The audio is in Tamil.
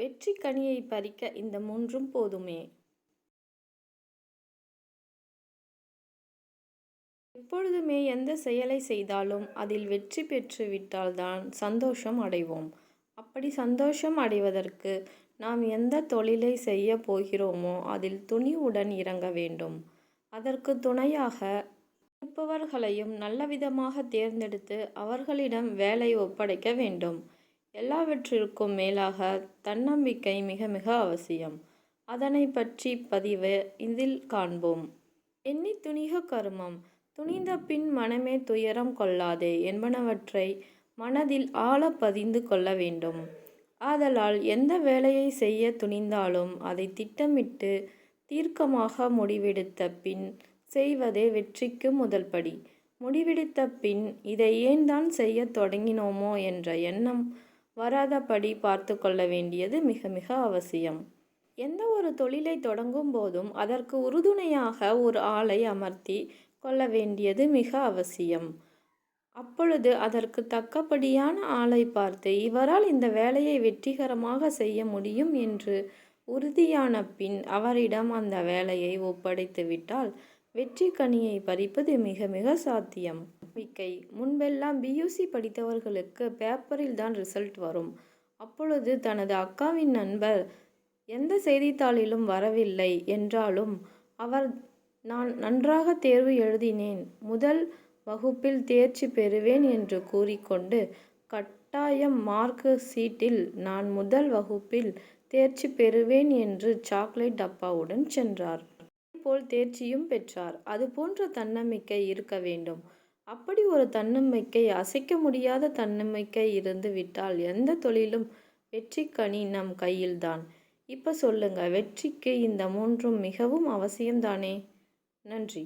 வெற்றி கனியை பறிக்க இந்த மூன்றும் போதுமே. எப்பொழுதுமே எந்த செயலை செய்தாலும் அதில் வெற்றி பெற்று விட்டால்தான் சந்தோஷம் அடைவோம். அப்படி சந்தோஷம் அடைவதற்கு நாம் எந்த தொழிலை செய்ய போகிறோமோ அதில் துணிவுடன் இறங்க வேண்டும். அதற்கு துணையாக இருப்பவர்களையும் நல்லவிதமாக தேர்ந்தெடுத்து அவர்களிடம் வேலை ஒப்படைக்க வேண்டும். எல்லாவற்றிற்கும் மேலாக தன்னம்பிக்கை மிக மிக அவசியம். அதனை பற்றி பதிவு இதில் காண்போம். எண்ணி துணிக கருமம். துணிந்த பின் மனமே துயரம் கொள்ளாதே என்பனவற்றை மனதில் ஆழ பதிந்து கொள்ள வேண்டும். ஆதலால் எந்த வேலையை செய்ய துணிந்தாலும் அதை திட்டமிட்டு தீர்க்கமாக முடிவெடுத்த பின் செய்வதே வெற்றிக்கு முதல் படி. முடிவெடுத்த பின் இதை ஏன் தான் செய்ய தொடங்கினோமோ என்ற எண்ணம் வராதபடி பார்த்து கொள்ள வேண்டியது மிக மிக அவசியம். எந்த ஒரு தொழிலை தொடங்கும் போதும் அதற்கு உறுதுணையாக ஒரு ஆளை அமர்த்தி கொள்ள வேண்டியது மிக அவசியம். அப்பொழுது அதற்கு தக்கபடியான ஆளை பார்த்து இவரால் இந்த வேலையை வெற்றிகரமாக செய்ய முடியும் என்று உறுதியான பின் அவரிடம் அந்த வேலையை ஒப்படைத்து விட்டால் வெற்றி கனியை பறிப்பது மிக மிக சாத்தியம். நம்பிக்கை முன்பெல்லாம் பியூசி படித்தவர்களுக்கு பேப்பரில் தான் ரிசல்ட் வரும். அப்பொழுது தனது அக்காவின் நண்பர் எந்த செய்தித்தாளிலும் வரவில்லை என்றாலும் அவர் நான் நன்றாக தேர்வு எழுதினேன். முதல் வகுப்பில் தேர்ச்சி பெறுவேன் என்று கூறிக்கொண்டு கட்டாயம் மார்க்கு சீட்டில் நான் முதல் வகுப்பில் தேர்ச்சி பெறுவேன் என்று சாக்லேட் டப்பாவுடன் சென்றார். போல் தேர்ச்சியும் பெற்றார். அது போன்ற தன்னம்பிக்கை இருக்க வேண்டும். அப்படி ஒரு தன்னம்பிக்கை அசைக்க முடியாத தன்னம்பிக்கை இருந்து விட்டால் எந்த தொழிலும் வெற்றி கனி நம் கையில்தான். இப்போ சொல்லுங்க வெற்றிக்கு இந்த மூன்றும் மிகவும் அவசியம்தானே? நன்றி.